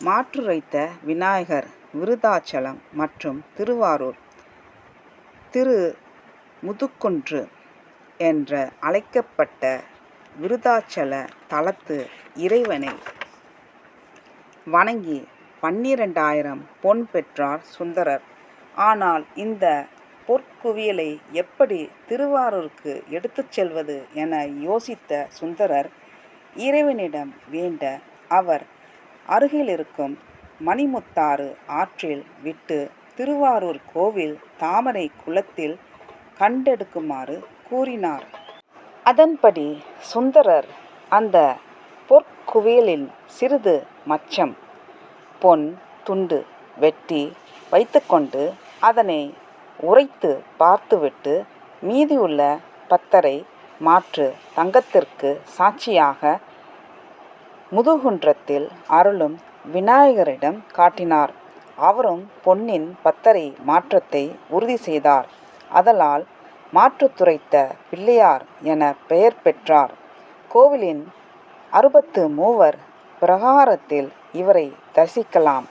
மாற்றுரைத்த விநாயகர் விருதாச்சலம் மற்றும் திருவாரூர் திரு முதுக்குன்று என்ற அழைக்கப்பட்ட விருதாச்சல தலத்து இறைவனை வணங்கி பன்னிரண்டாயிரம் பொன் பெற்றார் சுந்தரர். ஆனால் இந்த பொற்குவியலை எப்படி திருவாரூருக்கு எடுத்துச் செல்வது என யோசித்த சுந்தரர் இறைவனிடம் வேண்ட அவர் அருகிலிருக்கும் மணிமுத்தாறு ஆற்றில் விட்டு திருவாரூர் கோவில் தாமரை குளத்தில் கண்டெடுக்குமாறு கூறினார். அதன்படி சுந்தரர் அந்த பொற்குவியலின் சிறிது மச்சம் பொன் துண்டு வெட்டி வைத்துக்கொண்டு அதனை உரைத்து பார்த்துவிட்டு மீதியுள்ள பத்தரை மாற்று தங்கத்திற்கு சாட்சியாக முதுகுன்றத்தில் அருளும் விநாயகரிடம் காட்டினார். அவரும் பொன்னின் பத்தரை மாற்றத்தை உறுதி செய்தார். அதலால் மாற்றுத்துரைத்த பிள்ளையார் என பெயர் பெற்றார். கோவிலின் அறுபத்து மூவர் பிரகாரத்தில் இவரை தரிசிக்கலாம்.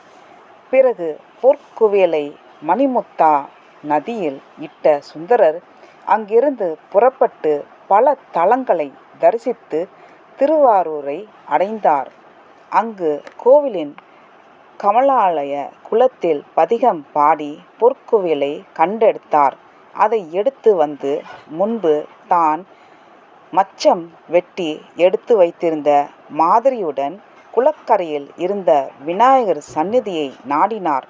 பிறகு பொற்குவியலை மணிமுத்தா நதியில் இட்ட சுந்தரர் அங்கிருந்து புறப்பட்டு பல தலங்களை தரிசித்து திருவாரூரை அடைந்தார். அங்கு கோவிலின் கமலாலய குளத்தில் பதிகம் பாடி பொற்குவிலை கண்டெடுத்தார். அதை எடுத்து வந்து முன்பு தான் மச்சம் வெட்டி எடுத்து வைத்திருந்த மாதிரியுடன் குளக்கரையில் இருந்த விநாயகர் சந்நிதியை நாடினார்.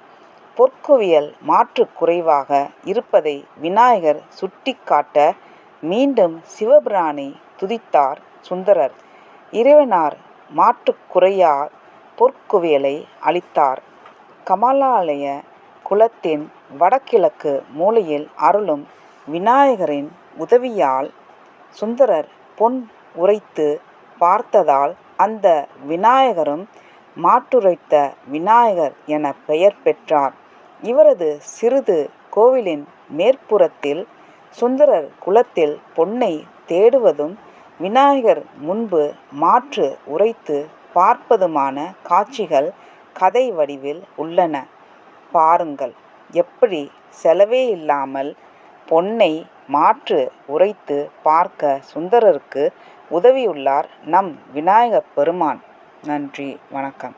பொற்குவியல் மாற்று குறைவாக இருப்பதை விநாயகர் சுட்டிக்காட்ட மீண்டும் சிவபிரானை துதித்தார் சுந்தரர். இறைவனார் மாற்றுக்குறையார் பொற்குவியலை அளித்தார். கமலாலய குலத்தின் வடகிழக்கு மூலையில் அருளும் விநாயகரின் உதவியால் சுந்தரர் பொன் உரைத்து பார்த்ததால் அந்த விநாயகரும் மாற்றுரைத்த விநாயகர் என பெயர் பெற்றார். இவரது சிறிது கோவிலின் மேற்புறத்தில் சுந்தரர் குலத்தில் பொன்னை தேடுவதும் விநாயகர் முன்பு மாற்று உரைத்து பார்ப்பதுமான காட்சிகள் கதை வடிவில் உள்ளன. பாருங்கள் எப்படி செலவே இல்லாமல் பொன்னை மாற்று உரைத்து பார்க்க சுந்தரருக்கு உதவியுள்ளார் நம் விநாயகப் பெருமான். நன்றி வணக்கம்.